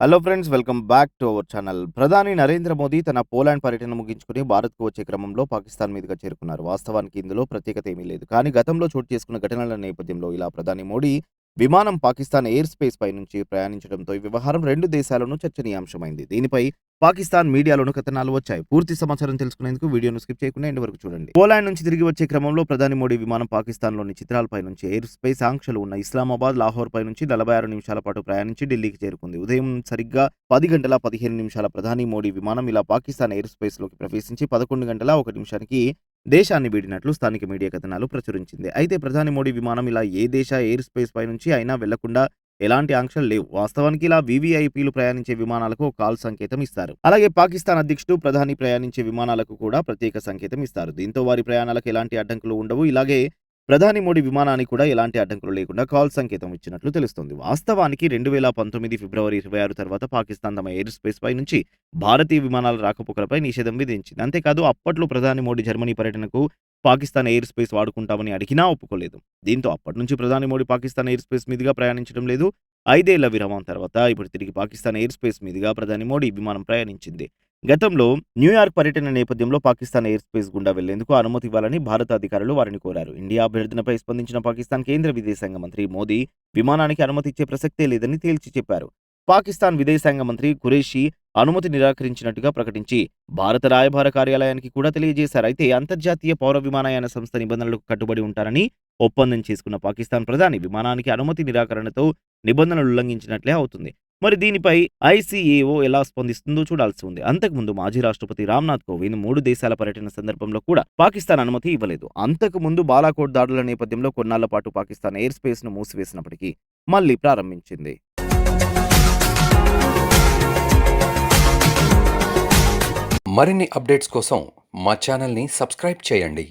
Hello friends welcome back to our channel ప్రధాని నరేంద్ర మోదీ తన Poland పర్యటన ముగించుకుని భారత్కు వచ్చే క్రమంలో పాకిస్తాన్ మీదుగా చేరుకున్నారు. వాస్తవానికి ఇందులో ప్రత్యేకత ఏమీ లేదు. కానీ గతంలో చోటు చేసుకున్న ఘటనల నేపథ్యంలో ఇలా ప్రధాని మోడీ విమానం పాకిస్తాన్ ఎయిర్ స్పేస్ పై నుంచి ప్రయాణించడంతో ఈ వ్యవహారం రెండు దేశాలను చర్చనీయాంశమైంది. దీనిపై పాకిస్తాన్ మీడియాలోను కథనాలు వచ్చాయి. పూర్తి సమాచారం తెలుసుకునేందుకు వీడియోను స్కిప్ చేయకుండా ఎండ్ వరకు చూడండి. పోలాండ్ నుంచి తిరిగి వచ్చే క్రమంలో ప్రధాని మోడీ విమానం పాకిస్తాన్లోని చిత్రాలపై నుంచి ఎయిర్ స్పేస్ ఆంక్షలు ఉన్న ఇస్లామాబాద్ లాహోర్ పై నుంచి నలభై ఆరు నిమిషాల పాటు ప్రయాణించి ఢిల్లీకి చేరుకుంది. ఉదయం సరిగ్గా పది గంటల పదిహేను నిమిషాల ప్రధాని మోడీ విమానం ఇలా పాకిస్తాన్ ఎయిర్ స్పేస్లోకి ప్రవేశించి పదకొండు గంటల ఒక నిమిషానికి దేశాన్ని వీడినట్లు స్థానిక మీడియా కథనాలు ప్రచురించింది. అయితే ప్రధాని మోడీ విమానం ఇలా ఏ దేశ ఎయిర్ స్పేస్ పై నుంచి అయినా వెళ్ళకుండా ఎలాంటి ఆంక్షలు లేవు. వాస్తవానికి ఇలా వీవీఐపీలు ప్రయాణించే విమానాలకు ఒక కాల్ సంకేతం ఇస్తారు. అలాగే పాకిస్తాన్ అధ్యక్షుడు ప్రధాని ప్రయాణించే విమానాలకు కూడా ప్రత్యేక సంకేతం ఇస్తారు. దీంతో వారి ప్రయాణాలకు ఎలాంటి అడ్డంకులు ఉండవు. ఇలాగే ప్రధాని మోడీ విమానానికి కూడా ఎలాంటి అడ్డంకులు లేకుండా కాల్ సంకేతం ఇచ్చినట్లు తెలుస్తోంది. వాస్తవానికి రెండు వేల పంతొమ్మిది ఫిబ్రవరి ఇరవై ఆరు తర్వాత పాకిస్తాన్ తమ ఎయిర్ స్పేస్ పై నుంచి భారతీయ విమానాల రాకపోకలపై నిషేధం విధించింది. అంతేకాదు అప్పట్లో ప్రధాని మోడీ జర్మనీ పర్యటనకు పాకిస్తాన్ ఎయిర్ స్పేస్ వాడుకుంటామని అడిగినా ఒప్పుకోలేదు. దీంతో అప్పటి నుంచి ప్రధాని మోడీ పాకిస్తాన్ ఎయిర్ స్పేస్ మీదుగా ప్రయాణించడం లేదు. ఐదేళ్ళ విరామం తర్వాత ఇప్పుడు తిరిగి పాకిస్తాన్ ఎయిర్ స్పేస్ మీదుగా ప్రధాని మోడీ విమానం ప్రయాణించింది. గతంలో న్యూయార్క్ పర్యటన నేపథ్యంలో పాకిస్తాన్ ఎయిర్ స్పేస్ గుండా వెళ్ళేందుకు అనుమతి ఇవ్వాలని భారత అధికారులు వారిని కోరారు. ఇండియా అభ్యర్థనపై స్పందించిన పాకిస్తాన్ కేంద్ర విదేశాంగ మంత్రి మోదీ విమానానికి అనుమతి ఇచ్చే ప్రసక్తే లేదని తేల్చి చెప్పారు. పాకిస్తాన్ విదేశాంగ మంత్రి ఖురేషీ అనుమతి నిరాకరించినట్టుగా ప్రకటించి భారత రాయబార కార్యాలయానికి కూడా తెలియజేశారు. అయితే అంతర్జాతీయ పౌర విమానయాన సంస్థ నిబంధనలకు కట్టుబడి ఉంటారని ఒప్పందం చేసుకున్న పాకిస్తాన్ ప్రధాని విమానానికి అనుమతి నిరాకరణతో నిబంధనలు ఉల్లంఘించినట్లే అవుతుంది. మరి దీనిపై ఐసీఏఓ ఎలా స్పందిస్తుందో చూడాల్సి ఉంది. అంతకుముందు మాజీ రాష్ట్రపతి రామ్నాథ్ కోవింద్ మూడు దేశాల పర్యటన సందర్భంలో కూడా పాకిస్తాన్ అనుమతి ఇవ్వలేదు. అంతకు ముందు బాలాకోట్ దాడుల నేపథ్యంలో కొన్నాళ్ళ పాటు పాకిస్తాన్ ఎయిర్ స్పేస్ను మూసివేసినప్పటికీ మళ్ళీ ప్రారంభించింది. మరిన్ని అప్డేట్స్ కోసం మా ఛానల్ని సబ్స్క్రైబ్ చేయండి.